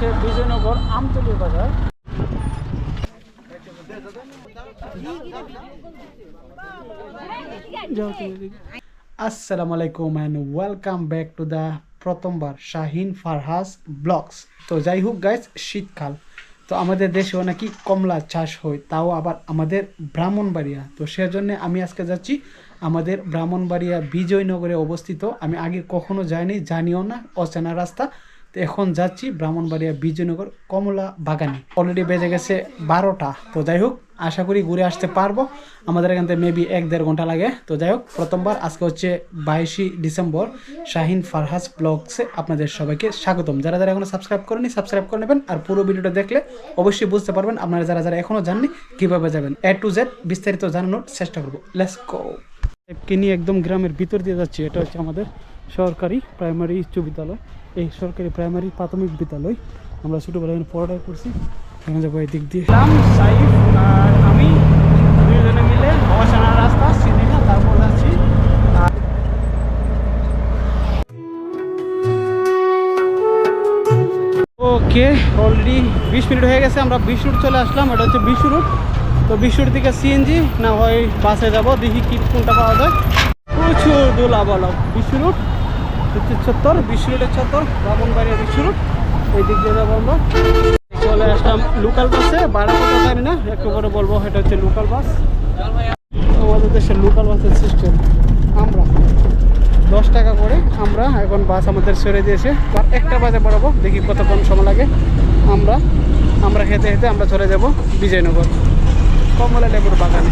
হচ্ছে বিজয়নগর আমতলী বাজার। আসসালামু আলাইকুম and welcome back to the প্রথমবার শাহিন ফারহাস ব্লগস। তো যাই হোক গাইজ শীতকাল। তো আমাদের দেশেও নাকি কমলা চাষ হয়, তাও আবার আমাদের ব্রাহ্মণবাড়িয়া। তো সেজন্য আমি আজকে যাচ্ছি আমাদের ব্রাহ্মণবাড়িয়া বিজয়নগরে অবস্থিত। আমি আগে কখনো যাইনি, জানিও না, অচেনা রাস্তা। তো এখন যাচ্ছি ব্রাহ্মণবাড়িয়া বিজয়নগর কমলা বাগানে। অলরেডি বেজে গেছে বারোটা। তো যাই হোক, আশা করি ঘুরে আসতে পারব। আমাদের এখান থেকে মেবি এক দেড় ঘণ্টা লাগে। তো যাই হোক, প্রথমবার আজকে হচ্ছে বাইশে ডিসেম্বর শাহিন ফারহাস ব্লগসে আপনাদের সবাইকে স্বাগতম। যারা যারা এখনও সাবস্ক্রাইব করেনি, সাবস্ক্রাইব করে নেবেন। আর পুরো ভিডিওটা দেখলে অবশ্যই বুঝতে পারবেন আপনারা যারা যারা এখনও জাননি কীভাবে যাবেন। এ টু জেড বিস্তারিত জানানোর চেষ্টা করব। লেটস গো কিনি একদম গ্রামের ভিতর দিয়ে যাচ্ছি। এটা হচ্ছে আমাদের সরকারি প্রাইমারি উচ্চ বিদ্যালয়। এই সরকারি প্রাইমারি প্রাথমিক বিদ্যালয়। আমরা ছোটোবেলায় পড়াটা করছি। এখানে যাব এই দিক দিয়ে সাইফ আর আমি দুজনে মিলে অসানা রাস্তা চিনি না তারপর যাচ্ছি। ওকে অলরেডি বিশ মিনিট হয়ে গেছে আমরা বিশ রুট চলে আসলাম। এটা হচ্ছে বিশ রুট তো বিশ রুট থেকে সিএনজি না হয় বাসে যাব। দেখি কি কোনটা পাওয়া যায়। প্রচুর দোলাবালক। বিশ রুট হচ্ছে ছত্তর বিশ রুটের ছত্তর রাবণবাড়িয়া বিশ রুট এই দিক দিয়ে যাব আমরা। চলে আসলাম লোকাল বাসে ভাড়া কথা জানি না, একটু করে বলব, এটা হচ্ছে লোকাল বাস আমাদের দেশের লোকাল বাসের সিস্টেম আমরা। দশ টাকা করে আমরা এখন বাস আমাদের ছেড়ে দিয়েছে। আর একটা বাজে বাড়াবো, দেখি কতক্ষণ সময় লাগে। আমরা আমরা খেতে খেতে আমরা চলে যাব বিজয়নগর। কমলা লেবুর বাগানে।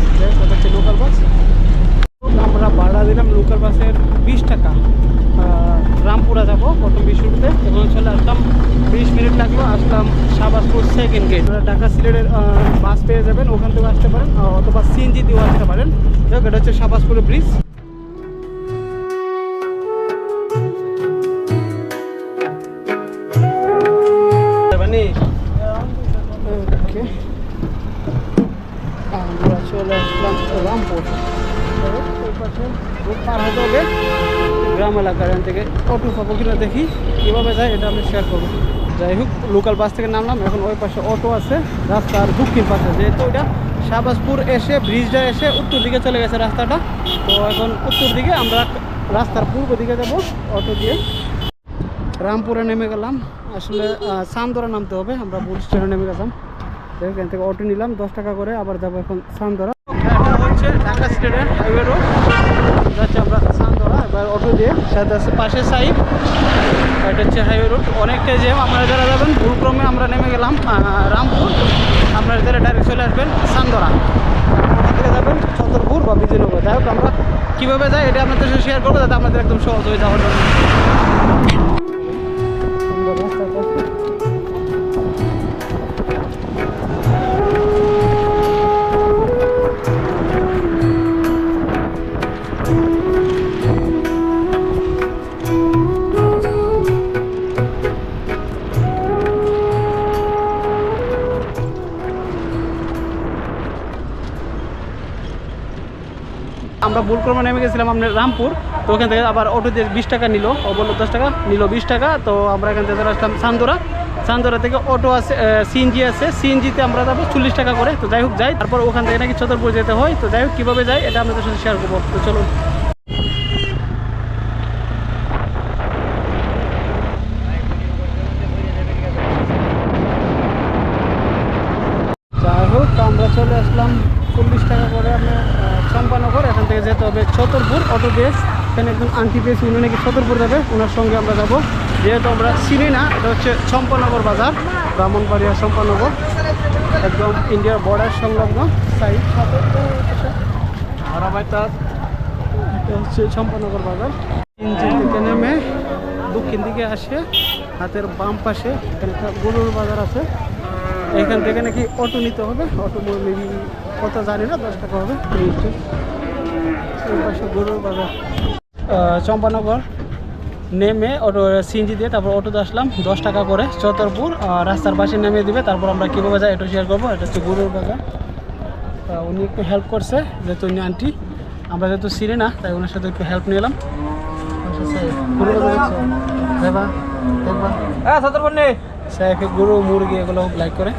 হচ্ছে লোকাল বাস আমরা ভাড়া দিলাম লোকাল বাসের বিশ টাকা। রুটতে এবং চলে আসলাম। বিশ মিনিট লাগল, আসলাম শাহবাজপুর সেকেন্ড গেট ওরা ঢাকা সিলেটের বাস পেয়ে যাবেন, ওখান থেকে আসতে পারেন অথবা সিএনজি দিয়েও আসতে পারেন। এটা হচ্ছে শাহবাজপুরের ব্রিজ এলাকার এখান থেকে অটো পাবো কিনা দেখি, কীভাবে যায় এটা আমি শেয়ার করব। যাই হোক লোকাল বাস থেকে নামলাম, এখন ওই পাশে অটো আছে, রাস্তার দক্ষিণ পাশে, যেহেতু ওইটা শাহবাজপুর এসে, ব্রিজটা এসে উত্তর দিকে চলে গেছে রাস্তাটা। তো এখন উত্তর দিকে আমরা রাস্তার পূর্ব দিকে যাব অটো দিয়ে। রামপুরে নেমে গেলাম, আসলে সান্দরা নামতে হবে, আমরা বুল স্টেশনে নেমে গেলাম। এখান থেকে অটো নিলাম, দশ টাকা করে, আবার যাব এখন সান্দরা। হচ্ছে ঢাকা স্টেটের হাইওয়ে রোড আমরা এবার অটো দিয়ে সাথে আছে পাশে সাইড। এটা হচ্ছে হাইওয়ে রোড অনেকটাই জ্যাম আপনারা যারা যাবেন, ভুলক্রমে আমরা নেমে গেলাম রামপুর। আপনারা যারা ডাইরেক্ট চলে আসবেন, সান্দরা। ওখান যাবেন, ছতরপুর বা বিজয়নগর। যাই হোক, আমরা কীভাবে যাই, এটা আপনাদের সাথে শেয়ার করব, যাতে আপনাদের একদম সহজ হয়ে যাওয়ার জন্য। ভুলক্রমে নেমে গেছিলাম আমরা রামপুর, তো ওখান থেকে আবার অটো দিয়ে বিশ টাকা নিল ও বলল দশ টাকা, নিল বিশ টাকা, তো আমরা এখান থেকে আসলাম সান্দোরা। সান্দোরা থেকে অটো আছে সিএনজি আছে সিএনজিতে আমরা তারপর চল্লিশ টাকা করে, তো যাই হোক, যাই। তারপর ওখান থেকে নাকি ছতরপুর যেতে হয়, তো যাই হোক, কীভাবে যাই এটা আপনাদের সাথে শেয়ার করব। তো চলুন যাই হোক আমরা চলে আসলাম চল্লিশ টাকা করে আপনার চম্পানগর এখান থেকে যেতে হবে ছতরপুর অটো বেস এখানে একজন আন্টি পেয়েছি উনি নাকি ছতরপুর যাবে ওনার সঙ্গে আমরা যাব। যেহেতু আমরা চিনি না, এটা হচ্ছে চম্পানগর বাজার, ব্রাহ্মণবাড়িয়া চম্পানগর, একদম ইন্ডিয়ার বর্ডার সংলগ্ন সাইড হচ্ছে চম্পানগর বাজার। ইঞ্জিন নেমে দক্ষিণ দিকে আসে, হাতের বাম পাশে এখানে একটা গরুর বাজার আছে। এখান থেকে নাকি অটো নিতে হবে, অটো মেবি কত জানি না, দশ টাকা হবে। পাশে গরুর বাজার। চম্পানগর নেমে অটো সিএনজি দিয়ে তারপর অটোতে আসলাম। দশ টাকা করে চতরপুর রাস্তার পাশে নেমে দিবে। তারপর আমরা কীভাবে যাই এটা শেয়ার করব। এটা হচ্ছে গরুর বাজার উনি একটু হেল্প করছে যেহেতু উনি আন্টি আমরা যেহেতু চিনি না তাই ওনার সাথে একটু হেল্প নিলাম। দেখবা হ্যাঁ গরু মুরগি এগুলো লাইক করে।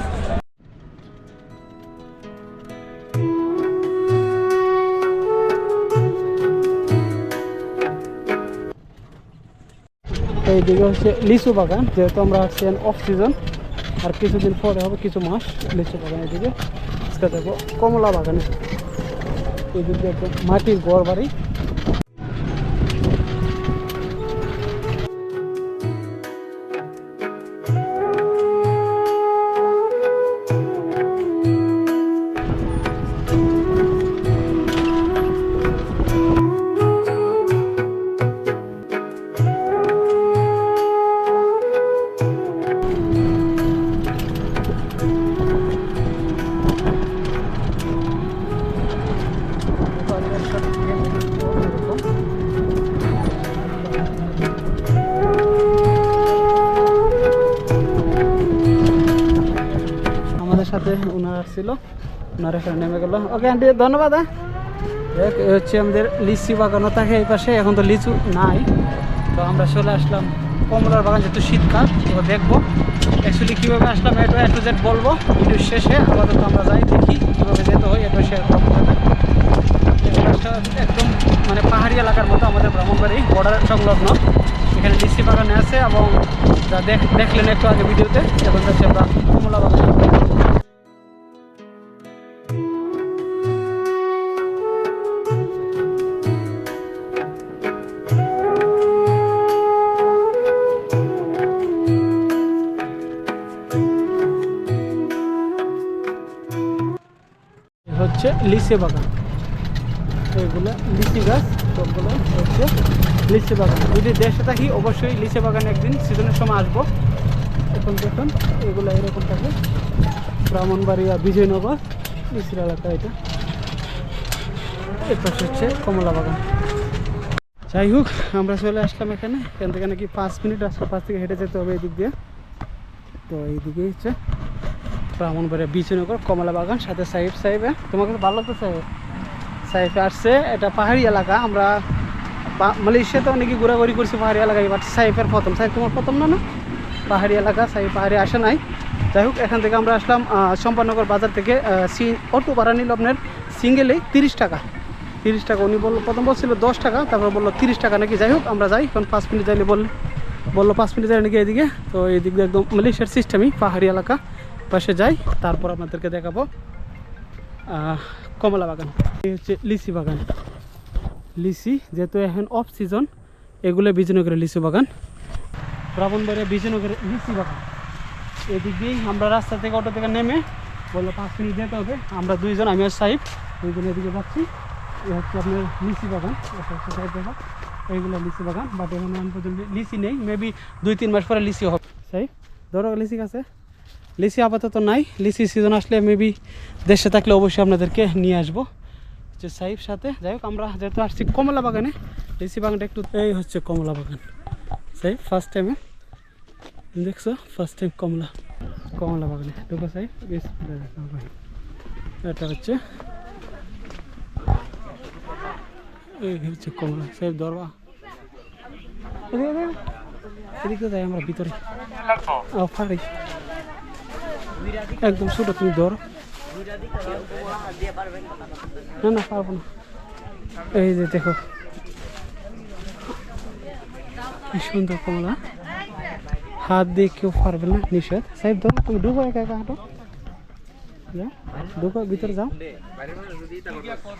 এইদিকে হচ্ছে লিচু বাগান, যেহেতু আমরা আসছি অফ সিজন আর কিছুদিন পরে হবে কিছু মাস লিচু বাগান এদিকে। আজকে দেখো কমলা বাগানে। এদিকে একদম মাটির গড় বাড়ি আসছিল ওনারা এখানে নেমে গেল। ওকে আন্টি, ধন্যবাদ হ্যাঁ। হচ্ছে আমাদের লিচি বাগানও থাকে এই পাশে এখন তো লিচু নাই। তো আমরা চলে আসলাম কমলার বাগান, যেহেতু শীতকাল তো দেখব। অ্যাকচুয়ালি কীভাবে আসলাম এটু এ টু জেড বলব। ভিডিও শেষে আপাতত আমরা যাই, দেখি কীভাবে যেতে হয় এটা শেয়ার করব একদম মানে পাহাড়ি এলাকার মতো আমাদের ব্রাহ্মণবাড়ি বর্ডার সংলগ্ন। এখানে লিচি বাগানে আছে এবং যা দেখ দেখলেন একটু আগে ভিডিওতে, এখন যাচ্ছি আমরা কমলা বাগানে। লিচে বাগান। এগুলো লিচি গাছ সবগুলো হচ্ছে লিচি বাগান। যদি দেশে থাকি, অবশ্যই লিচে বাগান একদিন সিজনের সময় আসব। এখন দেখুন, এগুলো এরকম থাকে। ব্রাহ্মণবাড়িয়া, বিজয়নগর লিচির এলাকা এটা। এর পাশে হচ্ছে কমলা বাগান। যাই হোক, আমরা চলে আসলাম এখানে। এখান থেকে নাকি পাঁচ মিনিট রাস্তার পাশ থেকে হেঁটে যেতে হবে এই দিক দিয়ে। তো এইদিকে হচ্ছে ব্রাহ্মণবাড়িয়া বিজয়নগর কমলা বাগান সাথে সাহেব সাহেবে। তোমাকে তো ভালো লাগতো সাহেব আসছে এটা পাহাড়ি এলাকা আমরা মালয়েশিয়াতে অনেকে ঘোরাঘুরি করছি পাহাড়ি এলাকায় বাট সাইফের প্রথম। সাইফ তোমার প্রথম না না? পাহাড়ি এলাকা সাইফ পাহাড়ি আসে নাই। যাই হোক এখান থেকে আমরা আসলাম আহ, চম্পানগর বাজার থেকে সি অটো ভাড়া নিল আপনার সিঙ্গেলে তিরিশ টাকা। তিরিশ টাকা উনি বলল প্রথম বলছিল দশ টাকা তারপর বলল তিরিশ টাকা নাকি? যাই হোক আমরা যাই কারণ পাঁচ মিনিট যাইলে বললে বলল পাঁচ মিনিট যাই নাকি এদিকে? তো এদিক একদম মালয়েশিয়ার সিস্টেমই পাহাড়ি এলাকা। পাশে যাই, তারপর আপনাদেরকে দেখাবো কমলা বাগান। এই হচ্ছে লিচি বাগান। লিচি যেহেতু এখন অফ সিজন এগুলো বিজয়নগরের লিচু বাগান। ব্রাহ্মণবাড়িয়া বিজয়নগরের লিচি বাগান। এদিক দিয়েই আমরা রাস্তা থেকে অটো থেকে নেমে বলল, পাঁচ মিনিট যেতে হবে। আমরা দুইজন, আমি আর সাহিব, দুইজন এদিকে যাচ্ছি। এ হচ্ছে আপনার লিচি বাগান। এইগুলো লিচি বাগান। বাট এখন পর্যন্ত লিচি নেই। মেবি দুই, তিন মাস পরে লিচি হবে। সাহেব, ধরো লিচি গাছে লিচি আপাতত নাই। লিচি সিজন আসলে মেবি দেশে থাকলে অবশ্যই আপনাদেরকে নিয়ে আসব। যে সাহিব সাথে। যাই হোক আমরা যেহেতু আসছি কমলা বাগানে লিচি বাগানটা একটু এই হচ্ছে কমলা বাগান। সাহিব ফার্স্ট টাইমে দেখছ? ফার্স্ট টাইম কমলা। কমলা বাগানে। ঢুকো সাহিব বেশ এটা হচ্ছে এই হচ্ছে কমলা। সাহেব দরবা এদিকে যাই আমরা ভিতরে। পারি একদম ছোটো তুমি ধরো। না না পারব না। এই যে দেখো। কি সুন্দর কমলা। হাত দিয়ে কেউ পারবে না নিষেধ। সাহেব ধরো তুমি ঢুকো একা একা হাঁটো। ঢুকো ভিতরে যাও।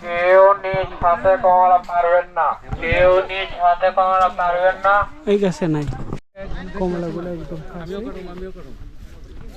কেউ নিজ হাতে কমলা পারবেন না। কেউ নিজ হাতে কমলা পারবেন না। এই গাছে নাই। কমলাগুলো একদম কাছে। যে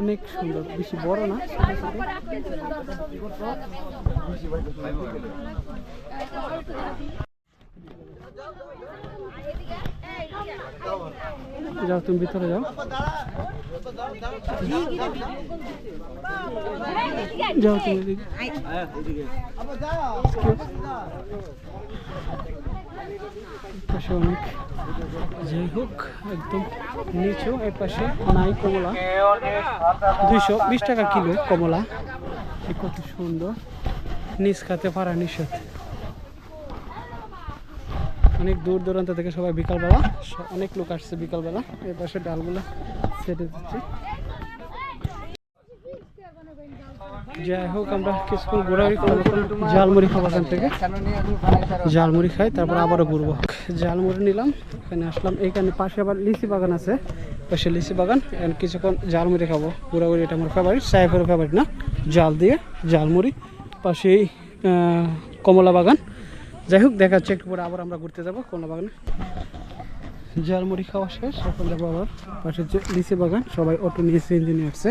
অনেক সুন্দর বেশি বড় না? যাও তুমি ভিতরে যাও। যাও তুমি। পাশে অনেক যাই হোক একদম নিচু এর পাশে নাই কমলা। দুইশো বিশ টাকা কিলো কমলা। কত সুন্দর। নিজ খাতে পারা নিষেধ। অনেক দূর দূরান্ত থেকে সবাই বিকালবেলা অনেক লোক আসছে বিকালবেলা। এই পাশে ডালগুলো সেটে দিচ্ছে। যাই হোক আমরা কিছুক্ষণ ঘোরাঘুরি জালমুড়ি খাব এখান থেকে। জালমুড়ি খাই, তারপর আবারও ঘুরবো। জালমুড়ি নিলাম, এখানে আসলাম। এইখানে পাশে আবার লিচি বাগান আছে। পাশে লিচি বাগান, এখানে কিছুক্ষণ জালমুড়ি খাব। ঘোরাঘুরি এটা আমার ফেভারিট সাইফের ফেভারিট না? জাল দিয়ে জালমুড়ি পাশেই কমলা বাগান। যাই হোক দেখা যাচ্ছে একটু পরে আবার আমরা ঘুরতে যাব কমলা বাগানে। ঝালমুড়ি খাওয়া শেষ, এখন যাব আবার পাশে যে লিচি বাগান। সবাই অটো নিয়ে সিএনজি আসছে।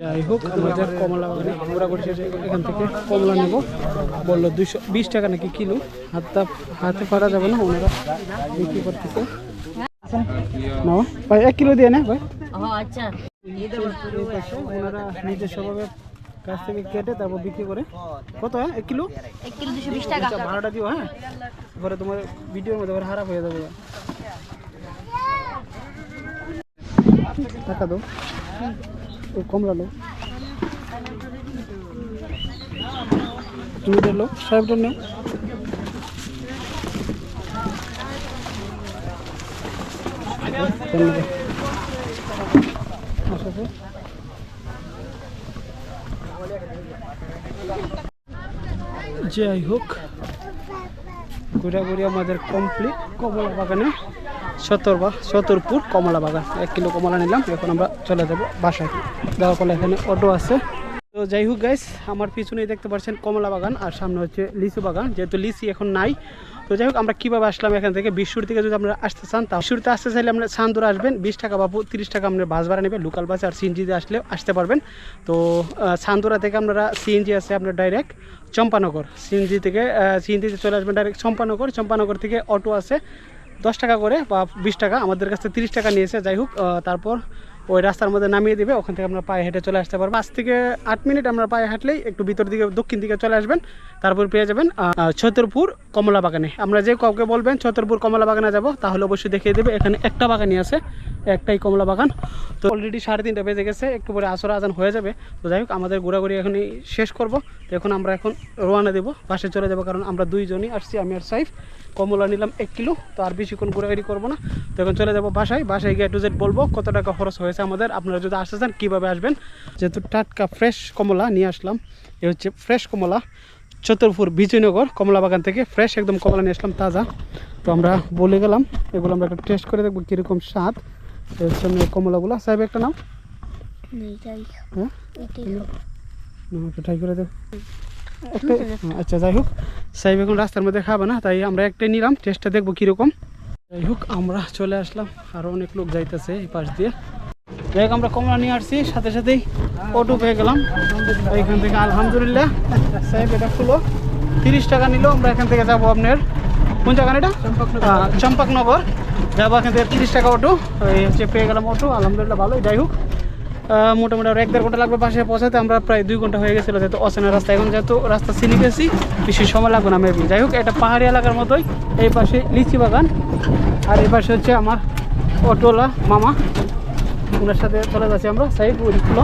যাই হোক আমাদের কমলা বাগানে আমরা করছি এখান থেকে কমলা নেব। বলল দুশো বিশ টাকা নাকি কিলো? হাতটা, হাতে পারা যাবে না ওনারা? বিক্রি করতেছে। নাও, ভাই, এক কিলো দিয়ে না, ভাই। আচ্ছা ওনারা নিজস্বভাবে কাছ থেকে কেটে তারপর বিক্রি করে। কত হ্যাঁ এক কিলো? এক কিলো দুশো বিশ টাকা ভাড়াটা দিও হ্যাঁ? পরে তোমার ভিডিওর মধ্যে আবার খারাপ হয়ে যাবে। টাকা দাও। ও কমলা তুমি এটা লো সাহেবটা ধন্যবাদ আচ্ছা। স্যার যাই হোক, ঘোরাঘুরি আমাদের কমপ্লিট কমলা বাগানে সতরবা সতরপুর কমলা বাগান এক কিলো কমলা নিলাম, এখন আমরা চলে যাব বাসায়। যাওয়ার পরে এখানে অটো আছে। তো যাই হোক গাইস আমার পিছনেই দেখতে পাচ্ছেন কমলা বাগান আর সামনে হচ্ছে লিচু বাগান, যেহেতু লিচি এখন নাই। তো যাই হোক, আমরা কীভাবে আসলাম এখান থেকে? বিশুর থেকে যদি আপনারা আসতে চান, তা বিশুরতে আসতে চাইলে আপনারা সান্দুর আসবেন। বিশ টাকা বা তিরিশ টাকা আপনার বাস ভাড়া নেবে লোকাল বাসে আর সিএনজিতে আসলে আসতে পারবেন। তো সান্দুরা থেকে আপনারা সিএনজি আছে আপনার ডাইরেক্ট চম্পানগর। সিএনজি থেকে সিএনজিতে চলে আসবেন ডাইরেক্ট চম্পানগর। চম্পানগর থেকে অটো আছে। দশ টাকা করে বা বিশ টাকা আমাদের কাছে তিরিশ টাকা নিয়েছে। যাই হোক তারপর ওই রাস্তার মধ্যে নামিয়ে দিবে, ওখান থেকে আমরা পায়ে হেঁটে চলে আসতে পারব। পাঁচ থেকে আট মিনিট আমরা পায়ে হাঁটলেই একটু ভিতর দিকে, দক্ষিণ দিকে চলে আসবেন, তারপর পেয়ে যাবেন ছতরপুর কমলা বাগানে আমরা যে কাউকে বলবেন, ছতরপুর কমলা বাগানে যাব, তাহলে অবশ্যই দেখিয়ে দেবে, এখানে একটা বাগানই আছে, একটাই কমলা বাগান তো অলরেডি সাড়ে তিনটা বেজে গেছে, একটু পরে আসর আজান হয়ে যাবে। তো যাই হোক, আমাদের ঘোরাঘুরি এখনই শেষ করব। তো এখন আমরা এখন রোয়ানা দেবো, বাসে চলে যাব, কারণ আমরা দুইজনই আসছি, আমি আর সাইফ। কমলা নিলাম এক কিলো, তো আর বেশিক্ষণ ঘোরাঘুরি করব না। তো এখন চলে যাব বাসায় বাসায় গিয়ে টু জেড বলব, কত টাকা খরচ হয়েছে আমাদের। আপনারা যদি আসতে চান কীভাবে আসবেন? যেহেতু টাটকা ফ্রেশ কমলা নিয়ে আসলাম এ হচ্ছে ফ্রেশ কমলা চতুরপুর বিজয়নগর কমলা বাগান থেকে ফ্রেশ একদম কমলা নিয়ে আসলাম তাজা। তো আমরা বলে গেলাম এগুলো আমরা একটা টেস্ট করে দেখব কীরকম স্বাদ। এই হচ্ছে আমাদের কমলাগুলো। সাহেব একটা নাও। হ্যাঁ? ট্রাই করে দেখো। আচ্ছা যাই হোক। সাহেব এখন রাস্তার মধ্যে খাবে না তাই আমরা একটাই নিলাম টেস্টটা দেখব কীরকম। যাই হোক আমরা চলে আসলাম। আরও অনেক লোক যাইতেছে এই পাশ দিয়ে। যাই হোক আমরা কমলা নিয়ে আসছি সাথে সাথেই অটো পেয়ে গেলাম। এইখান থেকে আলহামদুলিল্লাহ সাহেব এটা খুলো। তিরিশ টাকা নিল আমরা এখান থেকে যাব আপনার। কোন জায়গা এটা? চম্পকনগর। যাব এখান থেকে তিরিশ টাকা অটো। এই হচ্ছে পেয়ে গেলাম অটো আলহামদুলিল্লাহ ভালো যাই হোক মোটামুটি আর এক দেড় ঘণ্টা লাগবে বাসায় পৌঁছাতে। আমরা প্রায় দুই ঘণ্টা হয়ে গেছিল যেহেতু অচেনা রাস্তা। এখন যেহেতু রাস্তা চিনি গেছি বেশি সময় লাগবে না মেবি যাই হোক এটা পাহাড়ি এলাকার মতোই। এই পাশে লিচি বাগান আর এই পাশে হচ্ছে আমার অটোলা মামা। ওনার সাথে চলে যাচ্ছি আমরা সাইড ওইগুলো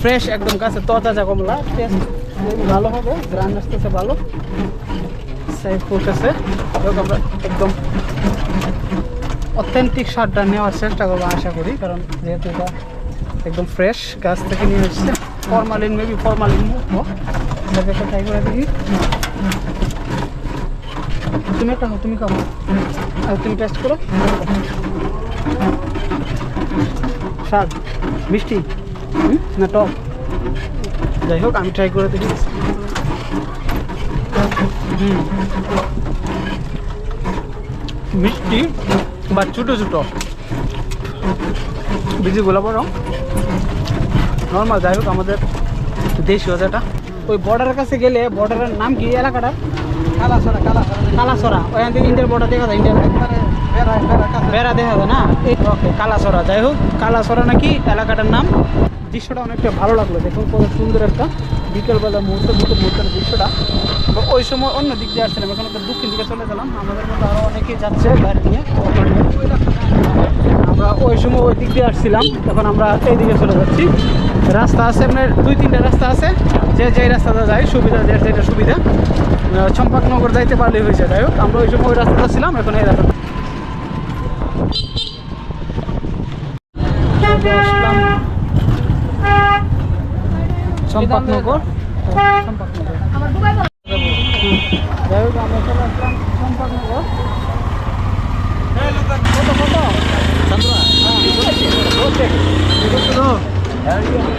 ফ্রেশ একদম গাছে তরতাজা কমলা টেস্ট ভালো হবে, গ্রান আসতেছে ভালো। সাইড ফুটেছে আমরা একদম অথেন্টিক স্বাদটা নেওয়ার চেষ্টা করব, আশা করি, কারণ যেহেতু এটা একদম ফ্রেশ গাছ থেকে নিয়ে এসছে। ফরমালিন মেবি ফরমালিন ট্রাই করে দেখি। তুমি একটা তুমি খাও। আর তুমি টেস্ট করো। স্বাদ, মিষ্টি? না, টক? যাই হোক, আমি ট্রাই করে দেখি। মিষ্টি, বা ছোটো ছোটো। বীজগুলো বড় নর্মাল যাই হোক, আমাদের দেশি যেটা। ওই বর্ডারের কাছে গেলে বর্ডারের নাম কি এলাকাটা কালা। কালাসরা কালাসরা কালাসরা ওখান থেকে ইন্ডিয়ার বর্ডার দেখা যায় ইন্ডিয়ার বেড়া দেখা যায় না? ওকে কালাসরা যাই হোক কালাসরা নাকি এলাকাটার নাম। দৃশ্যটা অনেকটা ভালো লাগল। দেখুন, কত সুন্দর একটা বিকেলবেলা মুহূর্ত দুটো মুহূর্তের দৃশ্যটা। ওই সময় অন্য দিক দিয়ে আসছিলাম। এখন একটা দক্ষিণ দিকে চলে গেলাম। আমাদের মধ্যে আরও অনেকেই যাচ্ছে গাড়ি নিয়ে। আমরা ওই সময় ওই দিক দিয়ে আসছিলাম। এখন আমরা এই দিকে চলে যাচ্ছি। রাস্তা আছে আপনার দুই তিনটা রাস্তা আছে। যে যে রাস্তাটা যায়, সুবিধা, যে যেটা সুবিধা। চম্পাকনগর যাইতে পারলেই হয়েছে যাই হোক আমরা ওই সময় ওই রাস্তাটা ছিলাম এখন এই রাস্তা চম্পাকনগর। চম্পাকনগর যাই হোক আমরা চলে আসলাম চম্পাকনগর। কত কত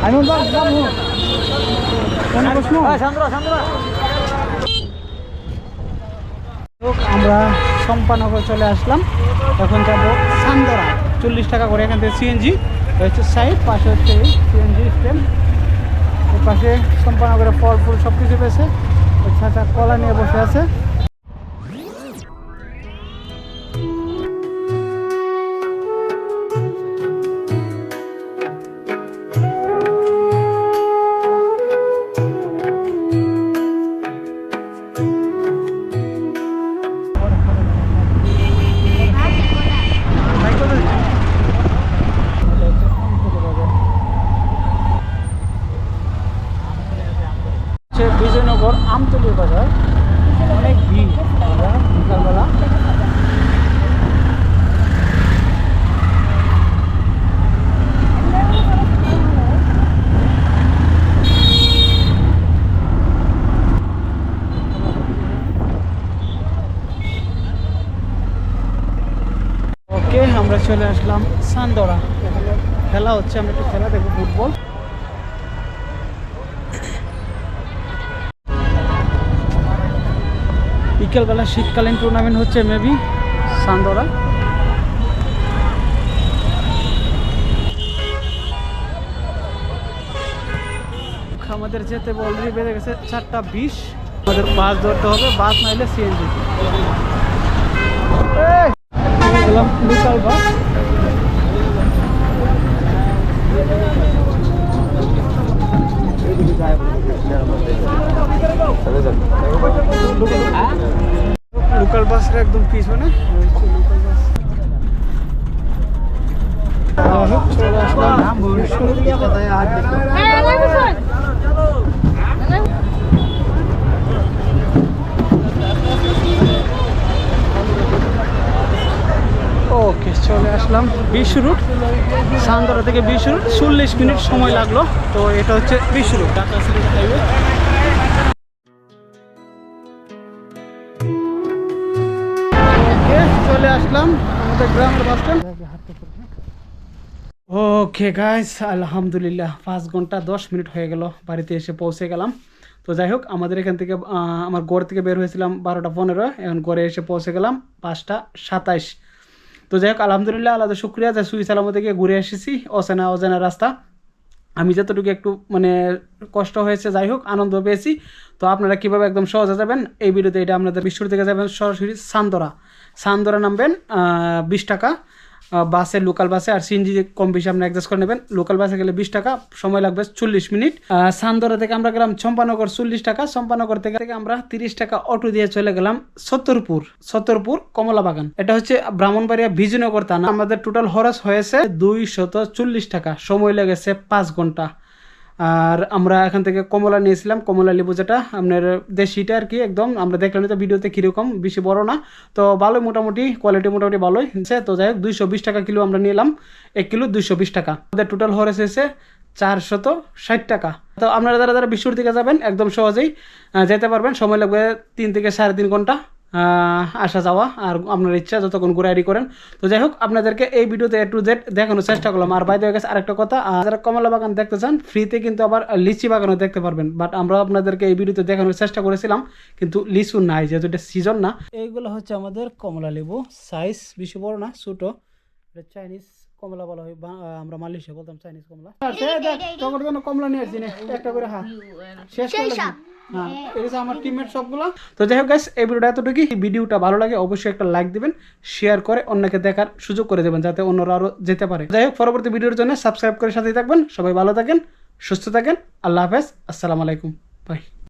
আমি প্রশ্ন? আমরা সম্পানগর চলে আসলাম। এখন যাব সান্দরা। চল্লিশ টাকা করে এখান থেকে সিএনজি হচ্ছে সাইড পাশে হচ্ছে সিএনজি স্ট্যান্ড এর পাশে সম্পানগরের ফল ফুল সব কিছু পেয়েছে। ওর কলা নিয়ে বসে আছে। চলে আসলাম সান্দরা। এখানে খেলা হচ্ছে, আমরা একটু খেলা দেখব, ফুটবল। বিকেলবেলা শীতকালীন টুর্নামেন্ট হচ্ছে মেবি সান্দরা। আমাদের যেতে অলরেডি বেড়ে গেছে চারটা বিশ। আমাদের বাস ধরতে হবে, বাস নাইলে সিএনজি গেলাম লোকাল বাস। লোকাল বাসের একদম পিছনে। লোকাল বাস চলে আসলাম হ্যাঁ লাগবে স্যার ওকে, চলে আসলাম বিশ রুট, সান্দরা থেকে বিশ রুট, চল্লিশ মিনিট সময় লাগল। তো এটা হচ্ছে বিশ রুট। চলে আসলাম আমাদের গ্রামের বাস ওকে গাইস আলহামদুলিল্লাহ, পাঁচ ঘণ্টা দশ মিনিট হয়ে গেল, বাড়িতে এসে পৌঁছে গেলাম। তো যাই হোক, আমাদের এখান থেকে আমার ঘর থেকে বের হয়েছিলাম বারোটা পনেরো, এখন গড়ে এসে পৌঁছে গেলাম পাঁচটা সাতাইশ। তো যাই হোক আলহামদুলিল্লাহ আলাদা শুক্রিয়া যে সুই সালামত থেকে ঘুরে এসেছি, অচেনা অজানা রাস্তা। আমি যতটুকু একটু মানে কষ্ট হয়েছে যাই হোক আনন্দ পেয়েছি। তো আপনারা কীভাবে একদম সহজে যাবেন, এই ভিডিওতে এটা আপনাদের বিশ্বর থেকে যাবেন সরাসরি সান্দরা সান্দরা নামবেন বিশ টাকা। বাসে লোকাল বাসে আর সিএনজি কম বেশি আপনি অ্যাডজাস্ট করে নেবেন লোকাল বাসে গেলে বিশ টাকা, সময় লাগবে চল্লিশ মিনিট। সান্দরা থেকে আমরা গেলাম চম্পানগর চল্লিশ টাকা, চম্পানগর থেকে আমরা তিরিশ টাকা অটো দিয়ে চলে গেলাম সত্তরপুর সত্তরপুর কমলা বাগান এটা হচ্ছে ব্রাহ্মণবাড়িয়া বিজয়নগর থানা। আমাদের টোটাল খরচ হয়েছে দুই শত চল্লিশ টাকা, সময় লেগেছে পাঁচ ঘণ্টা। আর আমরা এখান থেকে কমলা নিয়েছিলাম, কমলা লেবু যেটা, আপনার দেশিটা আর কি একদম। আমরা দেখলাম তো ভিডিওতে কীরকম, বেশি বড় না। তো ভালোই মোটামুটি কোয়ালিটি মোটামুটি ভালোই তো যাই হোক, দুইশো বিশ টাকা কিলো আমরা নিলাম। এক কিলো দুইশো বিশ টাকা। আমাদের টোটাল খরচ হয়েছে চারশত ষাট টাকা। তো আপনারা যারা যারা বিশ্বর দিকে যাবেন, একদম সহজেই যেতে পারবেন। সময় লাগবে তিন থেকে সাড়ে তিন ঘণ্টা। আসা যাওয়া আর আপনার ইচ্ছা, যতক্ষণ ঘুরাইডি করেন। তো যাই হোক, আপনাদেরকে এই ভিডিওতে এ টু জেড দেখানোর চেষ্টা করলাম। আর বাইরে গেছে আরেকটা কথা যারা কমলা বাগান দেখতে চান ফ্রিতে কিন্তু আবার লিচি বাগানও দেখতে পারবেন। বাট আমরা আপনাদেরকে এই ভিডিওতে দেখানোর চেষ্টা করেছিলাম, কিন্তু লিচু নাই, যেহেতু এটা সিজন না। এইগুলো হচ্ছে আমাদের কমলা লেবু সাইজ বেশি বড় না, ছোটো। চাইনিজ কমলা বলা হয় আমরা মালয়েশিয়া বলতাম চাইনিজ কমলা। এই দেখ, তোর জন্য কমলা নিয়ে আসছি একটা করে হা। শেষ। হ্যাঁ এটা হচ্ছে আমার টিমমেট সবগুলো। তো যাই হোক গাইস এই ভিডিওটা এতটুকুই। ভিডিওটা ভালো লাগে অবশ্যই একটা লাইক দিবেন শেয়ার করে অন্যকে দেখার সুযোগ করে দেবেন যাতে অন্যরা আরও যেতে পারে। যাই হোক পরবর্তী ভিডিওর জন্য সাবস্ক্রাইব করে সাথেই থাকবেন। সবাই ভালো থাকেন সুস্থ থাকেন। আল্লাহ হাফেজ আসসালামু আলাইকুম। বাই